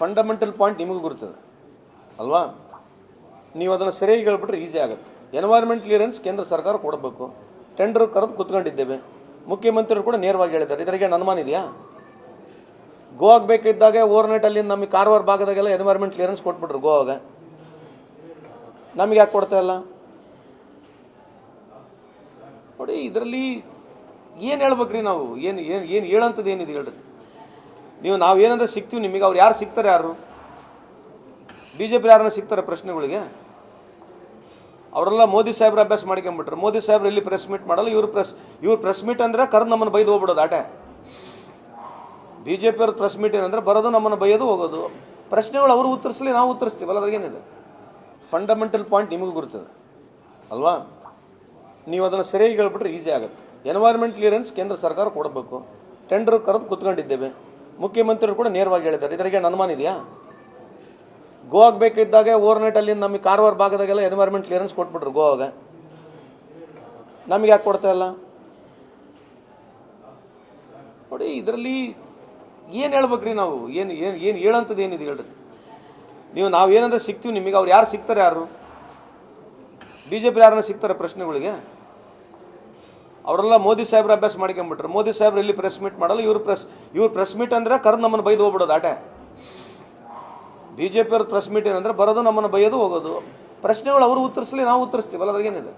Fundamental point ನಿಮಗೂ ಗುರ್ತದೆ. ಅಲ್ವಾ? ನೀವು ಅದನ್ನು ಸರಿಯಾಗಿ ಹೇಳ್ಬಿಟ್ರೆ ಈಸಿ ಆಗುತ್ತೆ. ಎನ್ವೈರ್ಮೆಂಟ್ ಕ್ಲಿಯರೆನ್ಸ್ ಕೇಂದ್ರ ಸರ್ಕಾರ ಕೊಡಬೇಕು. ಟೆಂಡರ್ ಕರೆದು ಕುತ್ಕೊಂಡಿದ್ದೇವೆ. ಮುಖ್ಯಮಂತ್ರಿಗಳು ಕೂಡ ನೇರವಾಗಿ ಹೇಳಿದ್ದಾರೆ. ಇದರಿಗೆ ಅನುಮಾನ ಇದೆಯಾ? ಗೋವಾಗೆ ಬೇಕಿದ್ದಾಗ ಓವರ್ ಅಲ್ಲಿ ನಮಗೆ ಕಾರವಾರ ಭಾಗದಾಗೆಲ್ಲ ಎನ್ವೈರ್ಮೆಂಟ್ ಕ್ಲಿಯರೆನ್ಸ್ ಕೊಟ್ಬಿಟ್ರು ಗೋವಾಗ ನಮಗೆ ಯಾಕೆ ಕೊಡ್ತಾ ಇಲ್ಲ? ನೋಡಿ, ಇದರಲ್ಲಿ ಏನು ಹೇಳ್ಬೇಕ್ರಿ ನಾವು? ಏನು ಏನು ಏನು ಹೇಳೋಂಥದ್ದು ಏನಿದೆ ಹೇಳ್ರಿ? ನೀವು ನಾವು ಏನಂದ್ರೆ ಸಿಗ್ತೀವಿ, ನಿಮಗೆ ಅವ್ರು ಯಾರು ಸಿಗ್ತಾರೆ ಯಾರು? ಬಿ ಜೆ ಪಿ ಯಾರನ್ನ ಸಿಗ್ತಾರೆ ಪ್ರಶ್ನೆಗಳಿಗೆ? ಅವರೆಲ್ಲ ಮೋದಿ ಸಾಹೇಬ್ರ ಅಭ್ಯಾಸ ಮಾಡ್ಕೊಂಬಿಟ್ರು. ಮೋದಿ ಸಾಹೇಬ್ರು ಇಲ್ಲಿ ಪ್ರೆಸ್ ಮೀಟ್ ಮಾಡಲ್ಲ, ಇವ್ರು ಪ್ರೆಸ್ ಇವ್ರು ಪ್ರೆಸ್ ಮೀಟ್ ಅಂದರೆ ಕರೆದು ನಮ್ಮನ್ನು ಬೈದು ಹೋಗ್ಬಿಡೋದು, ಆಟೆ. ಬಿ ಜೆ ಪಿಯವ್ರದ್ದು ಪ್ರೆಸ್ ಮೀಟ್ ಏನಂದ್ರೆ ಬರೋದು, ನಮ್ಮನ್ನು ಬೈಯೋದು, ಹೋಗೋದು. ಪ್ರಶ್ನೆಗಳು ಅವರು ಉತ್ತರಿಸಲಿ, ನಾವು ಉತ್ತರಿಸ್ತೀವಲ್ಲ ಅದ್ರಾಗೇನಿದೆ ಫಂಡಮೆಂಟಲ್ ಪಾಯಿಂಟ್ ನಿಮಗೂ ಗುರ್ತದೆ. ಅಲ್ವಾ? ನೀವು ಅದನ್ನು ಸರಿಯಾಗಿ ಹೇಳ್ಬಿಟ್ರೆ ಈಸಿ ಆಗುತ್ತೆ. ಎನ್ವೈರ್ಮೆಂಟ್ ಕ್ಲಿಯರೆನ್ಸ್ ಕೇಂದ್ರ ಸರ್ಕಾರ ಕೊಡಬೇಕು. ಟೆಂಡರ್ ಕರೆದು ಕುತ್ಕೊಂಡಿದ್ದೇವೆ. ಮುಖ್ಯಮಂತ್ರಿಗಳು ಕೂಡ ನೇರವಾಗಿ ಹೇಳಿದ್ದಾರೆ. ಇದರಿಗೆ ಅನುಮಾನ ಇದೆಯಾ? ಗೋವಾಗೆ ಬೇಕಿದ್ದಾಗ ಓವರ್ ಅಲ್ಲಿ ನಮಗೆ ಕಾರವಾರ ಭಾಗದಾಗೆಲ್ಲ ಎನ್ವೈರ್ಮೆಂಟ್ ಕ್ಲಿಯರೆನ್ಸ್ ಕೊಟ್ಬಿಟ್ರು ಗೋವಾಗ. ನಮಗೆ ಯಾಕೆ ಕೊಡ್ತಾ ಇಲ್ಲ? ನೋಡಿ, ಇದರಲ್ಲಿ ಏನು ಹೇಳ್ಬೇಕ್ರಿ ನಾವು? ಏನು ಏನು ಏನು ಹೇಳಂಥದ್ದು ಏನಿದೆ ಹೇಳ್ರಿ? ನೀವು, ನಾವು ಏನಂದ್ರೆ ಸಿಗ್ತೀವಿ ನಿಮಗೆ ಅವ್ರು ಯಾರು ಸಿಗ್ತಾರೆ ಯಾರು? ಬಿ ಜೆ ಪಿ ಯಾರನ್ನ ಸಿಗ್ತಾರೆ ಪ್ರಶ್ನೆಗಳಿಗೆ? ಅವರೆಲ್ಲ ಮೋದಿ ಸಾಹೇಬ್ರ ಅಭ್ಯಾಸ ಮಾಡ್ಕೊಂಬಿಟ್ರು ಮೋದಿ ಸಾಹೇಬ್ರು ಇಲ್ಲಿ ಪ್ರೆಸ್ ಮೀಟ್ ಮಾಡಲ್ಲ, ಇವ್ರು ಪ್ರೆಸ್ ಇವ್ರು ಪ್ರೆಸ್ ಮೀಟ್ ಅಂದ್ರೆ ಕರೆದು ನಮ್ಮನ್ನು ಬೈದು ಹೋಗ್ಬಿಡೋದು, ಆಟೆ. ಬಿ ಜೆ ಪ್ರೆಸ್ ಮೀಟ್ ಏನಂದ್ರೆ ಬರೋದು ನಮ್ಮನ್ನು ಬೈಯೋದು ಹೋಗೋದು. ಪ್ರಶ್ನೆಗಳು ಅವರು ಉತ್ತರಿಸಲಿ, ನಾವು ಉತ್ತರಿಸ್ತೀವಲ್ಲ, ಅದ್ರಾಗೇನಿದೆ?